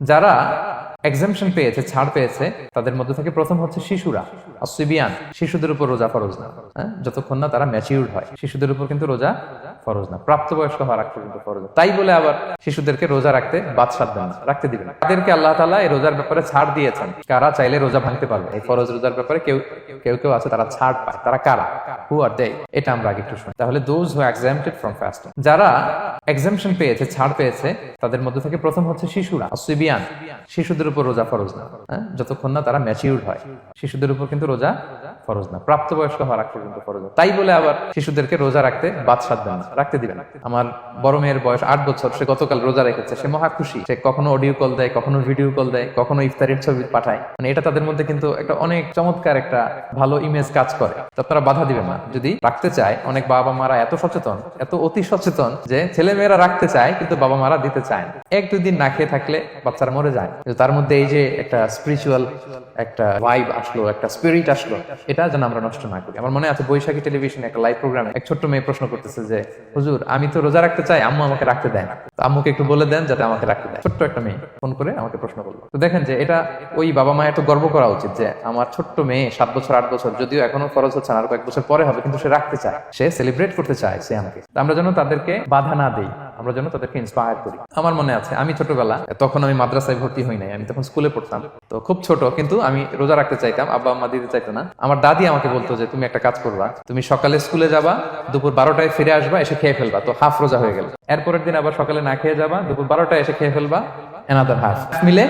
যারা এক্সামশন পেয়েছে, ছাড় পেয়েছে, তাদের মধ্যে থেকে প্রথম হচ্ছে শিশুরা সিবিয়ান শিশুদের উপর রোজা ফরজ না হ্যাঁ? যতক্ষণ না তারা ম্যাচিউর্ড হয়, শিশুদের উপর কিন্তু রোজা ফরজ না, প্রাপ্তবয়স্ক হওয়ার আগ পর্যন্ত ফরজ। তাই বলে আবার শিশুদেরকে রোজা রাখতে বাদ সাধবেন না, রাখতে না। তাদেরকে আল্লাহ তাআলা এই রোজার ব্যাপারে ছাড় দিয়েছেন কারা চাইলে রোজা ভাঙতে পারবে এই ফরজ রোজার ব্যাপারে কেউ কেউ কেউ আছে, তারা ছাড় পায় তারা কারা হু আর দে এটা আমরা আগে একটু শুনি তাহলে those who exempted from fasting যারা এক্সামশন পেয়েছে, ছাড় পেয়েছে, তাদের মধ্যে থেকে প্রথম হচ্ছে শিশুরা সিবিয়ান শিশুদের উপর রোজা ফরজ না হ্যাঁ? যতক্ষণ না তারা ম্যাচিউর্ড হয়। শিশুদের উপর কিন্তু রোজা ফরজ না। প্রাপ্তবয়স্ক হওয়ার আগ পর্যন্ত ফরজ না। তাই বলে আবার শিশুদেরকে রোজা রাখতে বাদ সাধবেন না, রাখতে দিবেন না। আমার বড় মেয়ের বয়স আট বছর, সে গতকাল রোজা রেখেছে, সে মহা খুশি। সে কখনো অডিও কল দেয়, কখনো ভিডিও কল দেয়, কখনো ইফতারির ছবি পাঠায়। মানে এটা তাদের মধ্যে কিন্তু একটা অনেক চমৎকার একটা ভালো ইমেজ কাজ করে। তো আপনারা বাধা দিবেন না। যদি রাখতে চায়, অনেক বাবা মারা এত সচেতন, এত অতি সচেতন যে ছেলে মেয়েরা রাখতে চায়, কিন্তু বাবা মারা দিতে চায় না। এক দুই দিন না খেয়ে থাকলে বাচ্চারা মরে যায়। তার মধ্যে এই যে একটা স্পিরিচুয়াল একটা ভাইব আসলো, একটা স্পিরিট আসলো, এটা যেন আমরা নষ্ট না করি। আমার মনে আছে বৈশাখী টেলিভিশনে একটা লাইভ প্রোগ্রামে এক ছোট্ট মেয়ে প্রশ্ন করতেছে যে, হুজুর, আমি তো রোজা রাখতে চাই, আম্মু আমাকে রাখতে দেয় না। আম্মুকে একটু বলে দেন যাতে আমাকে রাখতে দেয়। ছোট্ট একটা মেয়ে ফোন করে আমাকে প্রশ্ন করল। তো দেখেন যে এটা ওই বাবা মায়ের তো গর্ব করা উচিত যে, আমার ছোট্ট মেয়ে সাত বছর, আট বছর, যদিও এখনও খরচ হচ্ছে না, আর কয়েক বছর পরে হবে, কিন্তু সে রাখতে চায়। সে সেলিব্রেট করতে চায়, সে আমাকে। আমরা যেন তাদেরকে বাধা না দেই। আমরা যেন তাদেরকে ইন্সপায়ার করি। আমার মনে আছে, আমি ছোটবেলা, তখন আমি মাদ্রাসায় ভর্তি হই নাই, আমি তখন স্কুলে পড়তাম। তো খুব ছোট, কিন্তু আমি রোজা রাখতে চাইতাম, আব্বা আম্মা দিতে চাইতো না। আমার দাদি আমাকে বলতো যে, তুমি একটা কাজ করবা, তুমি সকালে স্কুলে যাবা, দুপুর বারোটায় ফিরে আসবা, এসে খেয়ে ফেলবা। তো হাফ রোজা হয়ে গেল। এরপরের দিন আবার সকালে না খেয়ে যাবা, দুপুর বারোটায় এসে খেয়ে ফেলবা এনাদার হাফ মিলে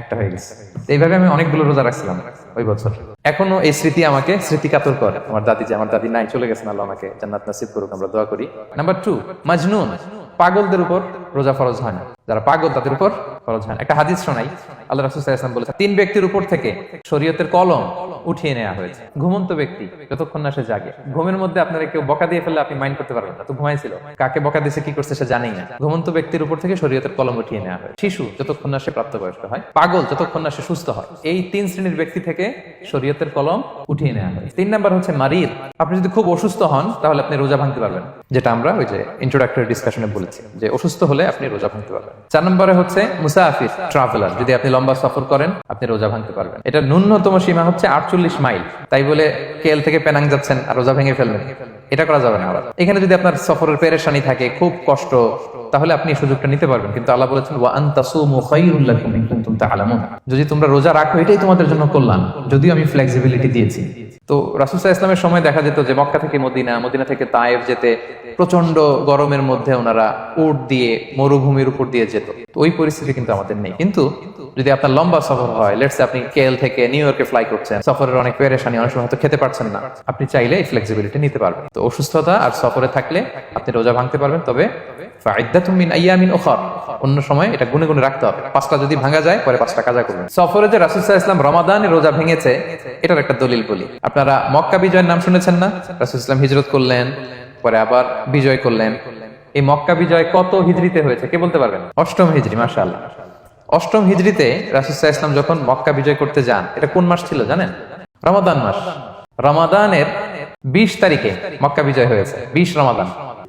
একটা হয়ে গেছে। এইভাবে আমি অনেকগুলো রোজা রাখছিলাম ওই বছর। এখনও এই স্মৃতি আমাকে স্মৃতি কাতর করে। আমার দাদি যে, আমার দাদি নাই, চলে গেছেন আল্লাহ আমাকে জান্নাত নাসিব করুক, আমরা দোয়া করি। নাম্বার টু মাজনুন পাগলদের উপর রোজা ফরজ হয় না। যারা পাগল, তাদের উপর ফরজ হয় একটা হাদিস শোনাই। আল্লাহ রাসুল ইসলাম বলেছে তিন ব্যক্তির উপর থেকে শরীয়তের কলম উঠিয়ে নেওয়া হয়েছে। ঘুমন্ত ব্যক্তি, যতক্ষণ না সে জাগে। ঘুমের মধ্যে আপনারা কেউ বকা দিয়ে ফেললে আপনি মাইন্ড করতে পারবেন না। তো ঘুমাইছিল। কাকে বকা দিয়েছে কি করছে, সে জানেই না। ঘুমন্ত ব্যক্তির উপর থেকে শরীয়তের কলম উঠিয়ে নেওয়া হয় শিশু, যতক্ষণ না সে প্রাপ্তবয়স্ক হয়। পাগল, যতক্ষণ না সে সুস্থ হয়। এই তিন শ্রেণির ব্যক্তি থেকে শরীয়তের কলম উঠিয়ে নেওয়া হয় তিন নাম্বার হচ্ছে মারির আপনি যদি খুব অসুস্থ হন, তাহলে আপনি রোজা ভাঙতে পারবেন। যেটা আমরা ওই যে ইন্ট্রোডাক্টরি ডিসকাশনে বলেছি, যে অসুস্থ হলে আপনি রোজা ভাঙতে পারবেন। চার নম্বরে হচ্ছে মুসাফির ট্রাভেলার যদি আপনি লম্বা সফর করেন, আপনি রোজা ভাঙতে পারবেন। এটা ন্যূনতম সীমা হচ্ছে আটচল্লিশ মাইল। তাই বলে কেএল থেকে পেনাং যাচ্ছেন আর রোজা ভেঙে ফেলবেন। এটা করা যাবে না আবার এখানে যদি আপনার সফরের পেরেশানি থাকে, খুব কষ্ট, তাহলে আপনি সুযোগটা নিতে পারবেন। কিন্তু আল্লাহ বলেছেন, ওয়া আনতাসুমু খায়রুল লাকুম ইন যদি তোমরা রোজা রাখো, এটাই তোমাদের জন্য কল্যাণ। যদিও আমি ফ্লেক্সিবিলিটি দিয়েছি। তো রাসূল সাল্লাল্লাহু ইসলামের সময় দেখা যেত যে মক্কা থেকে মদিনা মদিনা থেকে তায়েফ যেতে প্রচণ্ড গরমের মধ্যে ওনারা উট দিয়ে মরুভূমির উপর দিয়ে যেত। তো ওই পরিস্থিতি কিন্তু আমাদের নেই। কিন্তু যদি আপনার লম্বা সফর হয় লেটস আপনি কেএল থেকে নিউ ইয়র্কে ফ্লাই করছেন, সফরের অনেক পেরেশানি, অনেক সময় হয়তো খেতে পারছেন না, আপনি চাইলে এই ফ্লেক্সিবিলিটি নিতে পারবেন। তো অসুস্থতা আর সফরে থাকলে আপনি রোজা ভাঙতে পারবেন, তবে অন্য সময় এটা গুনে গুনে রাখতে হবে। পাঁচটা যদি ভাঙা যায়, পরে পাঁচটা কাজা করবেন। সফরে যে রাসূল ইসলাম রমাদানে রোজা ভেঙেছে, এটার একটা দলিল বলি। আপনারা মক্কা বিজয়ের নাম শুনেছেন না? রাসুল ইসলাম হিজরত করলেন। পরে আবার বিজয় করলেন। এই মক্কা বিজয় কত হিজরিতে হয়েছে, কে বলতে পারবেন? অষ্টম হিজরি মাশাআল্লাহ। অষ্টম হিজরিতে রাসুসাহ ইসলাম যখন মক্কা বিজয় করতে যান, এটা কোন মাস ছিল জানেন? রমাদান মাস। রমাদানের বিশ তারিখে মক্কা বিজয় হয়েছে, বিশ রমাদান।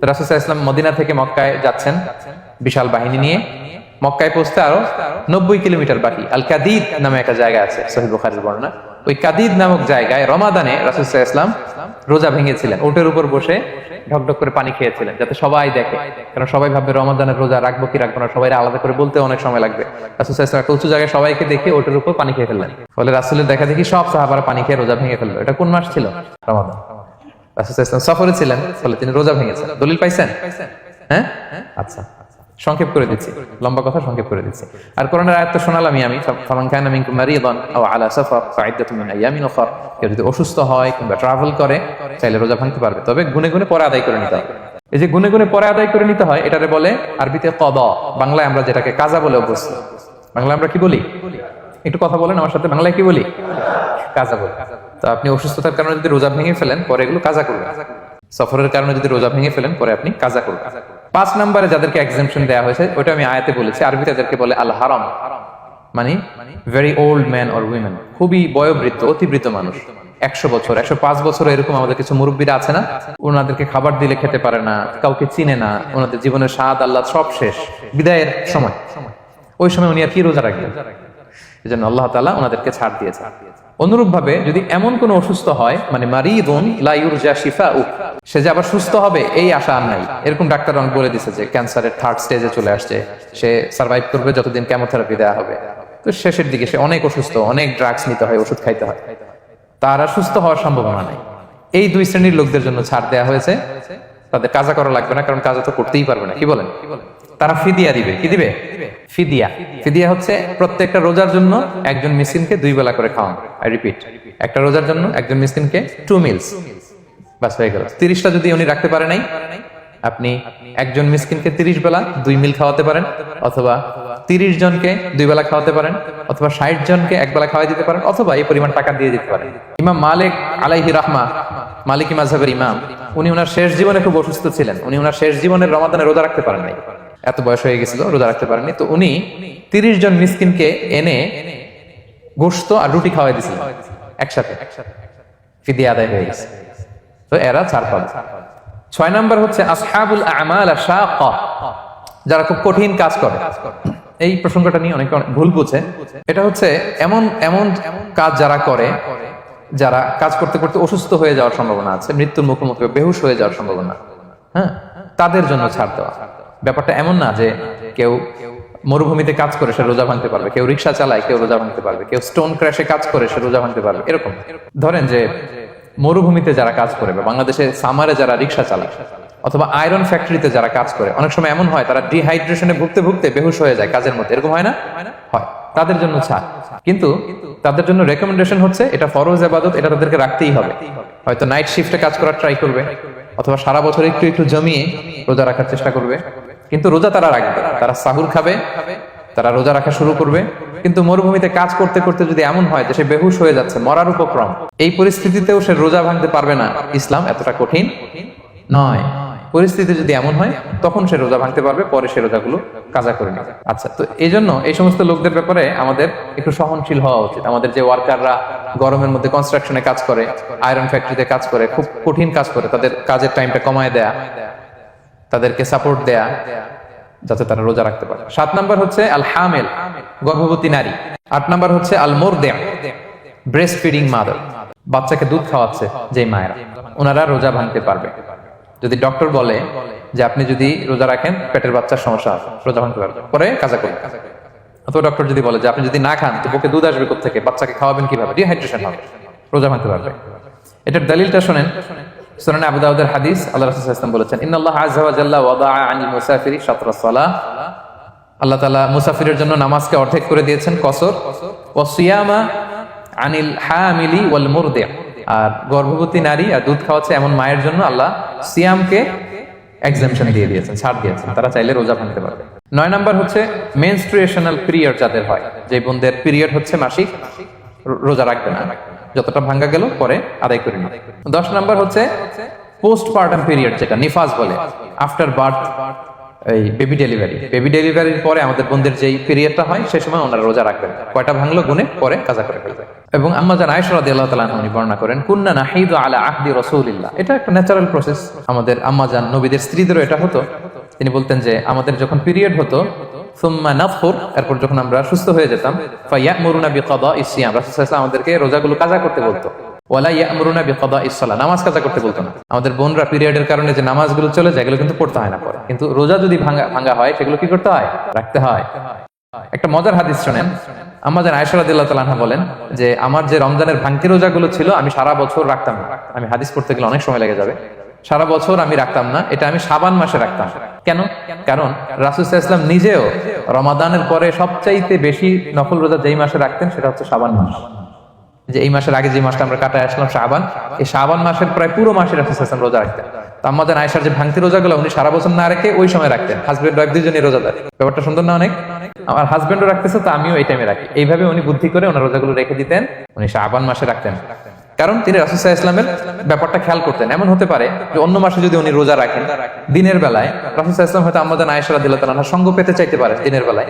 রাসুসাহ ইসলাম মদিনা থেকে মক্কায় যাচ্ছেন, বিশাল বাহিনী নিয়ে। মক্কায় পৌঁছতে আরও নব্বই কিলোমিটার বাকি আল কাদিদ নামে একটা জায়গা আছে সহিব বুখারীর বর্ণনা। ওই কাদিদ নামক জায়গায় রমাদানে রাসুসাহ ইসলাম রোজা ভেঙেছিলেন। ওটের উপর বসে ঢকঢক করে পানি খেয়েছিলেন, যাতে সবাই দেখে। কারণ সবাই ভাববে রমাদানের রোজা রাখব কি রাখব না সবাই আলাদা করে বলতে অনেক সময় লাগবে। রাসুল একটা উঁচু জায়গায় সবাইকে দেখে ওটের উপর পানি খেয়ে ফেললেন। ফলে রাসুলের দেখা দেখি সব সাহাবারা পানি খেয়ে রোজা ভেঙে ফেলল। এটা কোন মাস ছিল? রমাদান। রাসুল ইসলাম সফরে ছিলেন, ফলে তিনি রোজা ভেঙেছেন। দলিল পাইছেন? হ্যাঁ? আচ্ছা। সংক্ষেপ করে দিচ্ছি। লম্বা কথা সংক্ষেপ করে দিচ্ছি। আর করোনার আয়াত তো শোনালামই আমি ফামান কানা মিনকুম মারিদান আও আলা সাফার ফাইদাতুম মিন আইয়ামিন কেউ যদি অসুস্থ হয় কিংবা ট্রাভেল করে, চাইলে রোজা ভাঙতে পারবে। তবে গুনে গুনে পরে আদায় করে নিতে এই যে গুনে গুনে পরে আদায় করে নিতে হয়, এটারে বলে আরবিতে কদ। বাংলায় আমরা যেটাকে কাজা বলে অভ্যস্ত বাংলায় আমরা কি বলি? একটু কথা বলেন আমার সাথে, বাংলায় কি বলি? কাজা বলি। তো আপনি অসুস্থতার কারণে যদি রোজা ভেঙে ফেলেন, পরে এগুলো কাজা করবেন। সফরের কারণে যদি রোজা ভেঙে ফেলেন, পরে আপনি কাজা করবেন। পাঁচ নম্বরে যাদেরকে এক্সামশন দেওয়া হয়েছে, ওটা আমি আয়াতে বলেছি আরবি তাদেরকে বলে আল হারাম মানে very old man or women খুবই বয়োবৃদ্ধ অতিবৃত্ত মানুষ, একশো বছর, একশো পাঁচ বছর এরকম আমাদের কিছু মুরব্বীরা আছে না? ওনাদেরকে খাবার দিলে খেতে পারে না, কাউকে চিনে না, ওনাদের জীবনের স্বাদ আল্লাহ সব শেষ, বিদায়ের সময়। ওই সময় উনি আর কি রোজা রাখবেন? এই জন্য আল্লাহ তালা ওনাদেরকে ছাড় দিয়েছে অনুরূপ ভাবে যদি এমন কোনো অসুস্থ হয় মানে মারিদুন লাইউর যা শিফা উক সে যে আবার সুস্থ হবে, এই আশা আর নাই। এরকম ডাক্তার অনেক বলে দিছে যে ক্যান্সারের থার্ড স্টেজে চলে আসছে। সে সার্ভাইভ করবে যতদিন কেমোথেরাপি দেওয়া হবে। তো শেষের দিকে সে অনেক অসুস্থ, অনেক ড্রাগস নিতে হয়, ওষুধ খাইতে হয়। তার সুস্থ হওয়ার সম্ভাবনা নাই। এই দুই শ্রেণির লোকদের জন্য ছাড় দেওয়া হয়েছে। তাদের কাজা করা লাগবে না, কারণ কাজা তো করতেই পারবে না। কি বলেন কি বলেন? তারা ফিদিয়া দিবে। কি দিবে? ফিদিয়া। ফিদিয়া হচ্ছে প্রত্যেকটা রোজার জন্য একজন মিসকিনকে দুই বেলা করে খাওয়ান। আই রিপিট একটা রোজার জন্য একজন মিসকিনকে টু মিলস বাস, হয়ে গেল। তিরিশটা যদি উনি রাখতে পারে নাই, আপনি একজন মিসকিনকে তিরিশ বেলা দুই মিল খাওয়াতে পারেন, অথবা তিরিশ জনকে দুই বেলা খাওয়াতে পারেন, অথবা ষাট জনকে এক বেলা খাওয়াই দিতে পারেন, অথবা এই পরিমাণ টাকা দিয়ে দিতে পারেন। ইমাম মালিক আলাইহি রাহমা, মালিক মাঝহের ইমাম, উনি ওনার শেষ জীবনে খুব অসুস্থ ছিলেন। উনি ওনার শেষ জীবনের রমাদানে রোজা রাখতে পারেন নাই। এত বয়স হয়ে গেছিল, রোজা রাখতে পারেননি। তো উনি তিরিশ জন মিসকিনকে এনে গোস্ত আর রুটি খাওয়াই দিয়েছিলেন একসাথে। ফিদিয়া আদায় হয়ে গেছে। তো এরা চার পাবে ছয় নাম্বার হচ্ছে আসহাবুল আমাল যারা খুব কঠিন কাজ করে। এই প্রসঙ্গটা নিয়ে অনেক ভুল বুঝে। এটা হচ্ছে এমন এমন কাজ যারা করে, যারা কাজ করতে করতে অসুস্থ হয়ে যাওয়ার সম্ভাবনা আছে, মৃত্যুর মুখোমুখি বেহুশ হয়ে যাওয়ার সম্ভাবনা। হ্যাঁ? তাদের জন্য ছাড় দেওয়া। ব্যাপারটা এমন না যে কেউ মরুভূমিতে কাজ করে সে রোজা ভাঙতে পারবে, কেউ রিক্সা চালায় কেউ রোজা ভাঙতে পারবে, কেউ স্টোন ক্র্যাশে কাজ করে সে রোজা ভাঙতে পারবে, এরকম। ধরেন যে মরুভূমিতে যারা কাজ করে বা বাংলাদেশে সামারে যারা রিক্সা চালায় অথবা আয়রন ফ্যাক্টরিতে যারা কাজ করে, অনেক সময় এমন হয় তারা ডিহাইড্রেশনে ভুগতে ভুগতে বেহুশ হয়ে যায় কাজের মধ্যে, এরকম হয় না? হয়। তাদের জন্য ছাড়। কিন্তু তাদের জন্য রেকমেন্ডেশন হচ্ছে এটা ফরজ আবাদত, এটা তাদেরকে রাখতেই হবে। হয়তো নাইট শিফটে কাজ করার ট্রাই করবে, অথবা সারা বছর একটু একটু জমিয়ে রোজা রাখার চেষ্টা করবে। কিন্তু রোজা তারা রাখবে। তারা সাহুর খাবে, তারা রোজা রাখা শুরু করবে। কিন্তু মরুভূমিতে কাজ করতে করতে যদি এমন হয় যে সে বেহুশ হয়ে যাচ্ছে, মরার উপক্রম, এই পরিস্থিতিতেও সে রোজা ভাঙতে পারবে না। ইসলাম এতটা কঠিন নয়। পরিস্থিতি যদি এমন হয়, তখন সে রোজা ভাঙতে পারবে, পরে সে রোজাগুলো কাজা করে নেবে। আচ্ছা তো এই জন্য এই সমস্ত লোকদের ব্যাপারে আমাদের একটু সহনশীল হওয়া উচিত। আমাদের যে ওয়ার্কাররা গরমের মধ্যে কনস্ট্রাকশনে কাজ করে আয়রন ফ্যাক্টরিতে কাজ করে, খুব কঠিন কাজ করে, তাদের কাজের টাইমটা কমায় দেয়া। তাদেরকে সাপোর্ট দেয়া যাতে তারা রোজা রাখতে পারে। সাত নাম্বার হচ্ছে আল হামেল গর্ভবতী নারী। আট নাম্বার হচ্ছে আল মোর ব্রেস্ট ফিডিং মাদার বাচ্চাকে দুধ খাওয়াচ্ছে যে মায়েরা। ওনারা রোজা ভাঙতে পারবে। যদি ডক্টর বলে যে আপনি যদি রোজা রাখেন, পেটের বাচ্চার সমস্যা আছে রোজা ভাঙতে পারবে। পরে কাজা করবে। অথবা ডক্টর যদি বলে যে আপনি যদি না খান তো বুকে দুধ আসবে থেকে বাচ্চাকে খাওয়াবেন কীভাবে? ডিহাইড্রেশন হবে। রোজা ভাঙতে পারবে। এটার দলিলটা শোনেন। সুনান আবু দাউদের হাদিস আল্লাহ বলেছেন, ইন্নাল্লাহ আনিল মুসাফিরি আল্লাহ মুসাফিরের জন্য নামাজকে অর্ধেক করে দিয়েছেন, কসর। ওয়া সিয়ামা আনিল ওয়াল আর গর্ভবতী নারী আর দুধ খাওয়াচ্ছে এমন মায়ের জন্য আল্লাহ সিয়ামকে এক্সামশন দিয়ে দিয়েছেন, ছাড় দিয়েছেন। তারা চাইলে রোজা ভাঙতে পারবে। নয় নাম্বার হচ্ছে মেনস্ট্রুয়েশনাল পিরিয়ড যাদের হয়, যে বোনদের পিরিয়ড হচ্ছে মাসিক। রোজা রাখবে না। যতটা ভাঙ্গা গেল, পরে আদায় করে নিবে। দশ নাম্বার হচ্ছে পোস্ট পার্টাম পিরিয়ড যেটা, নিফাজ বলে। আফটার বার্থ এই বেবি ডেলিভারি বেবি ডেলিভারির পরে আমাদের বোনদের যেই পিরিয়ডটা হয়, সেই সময় ওনারা রোজা রাখবেন। কয়টা ভাঙলো? গুনে পরে কাজা করে ফেলবে। এবং আম্মা জান আয়েশা রাদিয়াল্লাহু তাআলা আনহা উনি বর্ণনা করেন, কুন্না নাহিদু আলা আহদি রাসূলিল্লাহ। এটা একটা ন্যাচারাল প্রসেস আমাদের আম্মা জান, নবীদের স্ত্রীদেরও এটা হতো। তিনি বলতেন যে, আমাদের যখন পিরিয়ড হতো সুম্মা নাফুর এরপর যখন আমরা সুস্থ হয়ে যেতাম, ফায়ামুরুনা বিকাদাই সিয়াম, রাসূল সাল্লাল্লাহু আলাইহি আমাদেরকে রোজাগুলো কাজা করতে বলতো। ওয়ালা নামাজ কাজা করতে বলতো না। আমাদের বোনরা পিরিয়ডের কারণে যে নামাজগুলো চলে যায়, এগুলো কিন্তু পড়তে হয় না পরে। কিন্তু রোজা যদি ভাঙা ভাঙা হয়, সেগুলো কি করতে হয়? রাখতে হয়। একটা মজার হাদিস শোনেন। আমাদের আয়েশা রাদিয়াল্লাহু তাআলা বলেন যে, আমার যে রমজানের ভাঙতি রোজাগুলো ছিল, আমি সারা বছর রাখতাম আমি হাদিস পড়তে গেলে অনেক সময় লেগে যাবে। সারা বছর আমি রাখতাম না, এটা আমি সাবান মাসে রাখতাম। কেন? কারণ রাসুল ইসলাম নিজেও রমাদানের পরে সবচাইতে বেশি নফল রোজা যেই মাসে রাখতেন, সেটা হচ্ছে সাবান মাস। যে এই মাসের আগে যে মাসটা আমরা কাটায় আসলাম শাবান, এই শাবান মাসের প্রায় পুরো মাসে রাসুল ইসলাম রোজা রাখতেন। আমাদের আয়সার যে ভাঙতি রোজাগুলো, উনি সারা বছর না রেখে ওই সময় রাখতেন। হাজবেন্ড ওয়াইফ দুজনই রোজাদার ব্যাপারটা সুন্দর না অনেক? আমার হাজবেন্ডও রাখতেছে, তো আমিও এই টাইমে রাখি। এইভাবে উনি বুদ্ধি করে ওনার রোজাগুলো রেখে দিতেন, উনি শাবান মাসে রাখতেন। কারণ তিনি রাসুসাহ ইসলামের ব্যাপারটা খেয়াল করতেন। এমন হতে পারে যে অন্য মাসে যদি উনি রোজা রাখেন, দিনের বেলায় রাসুসাহ ইসলাম হয়তো আমাদের আয়েশা দিল্লাহ তালার সঙ্গ পেতে চাইতে পারে দিনের বেলায়।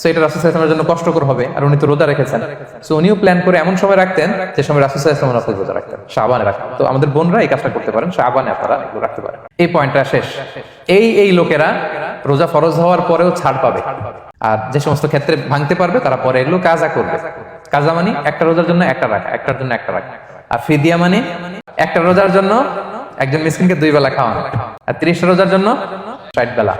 সো এটা রাসুল ইসলামের জন্য কষ্টকর হবে আর উনি তো রোজা রেখেছেন। সো উনিও প্ল্যান করে এমন সময় রাখতেন যে সময় রাসুল ইসলাম নফল রোজা রাখতেন। শাহবানে রাখতেন। তো আমাদের বোনরা এই কাজটা করতে পারেন শাহবানে আপনারা রাখতে পারেন। এই পয়েন্টটা শেষ। এই এই লোকেরা রোজা ফরজ হওয়ার পরেও ছাড় পাবে। আর যে সমস্ত ক্ষেত্রে ভাঙতে পারবে, তারা পরে এগুলো কাজা করবে। কাজা মানে একটা রোজার জন্য একটা রাখা, একটার জন্য একটা রাখা। আর ফিদিয়া মানে একটা রোজার জন্য একজন মিসকিনকে দুই বেলা খাওয়ানো। আর ত্রিশটা রোজার জন্য ষাট বেলা।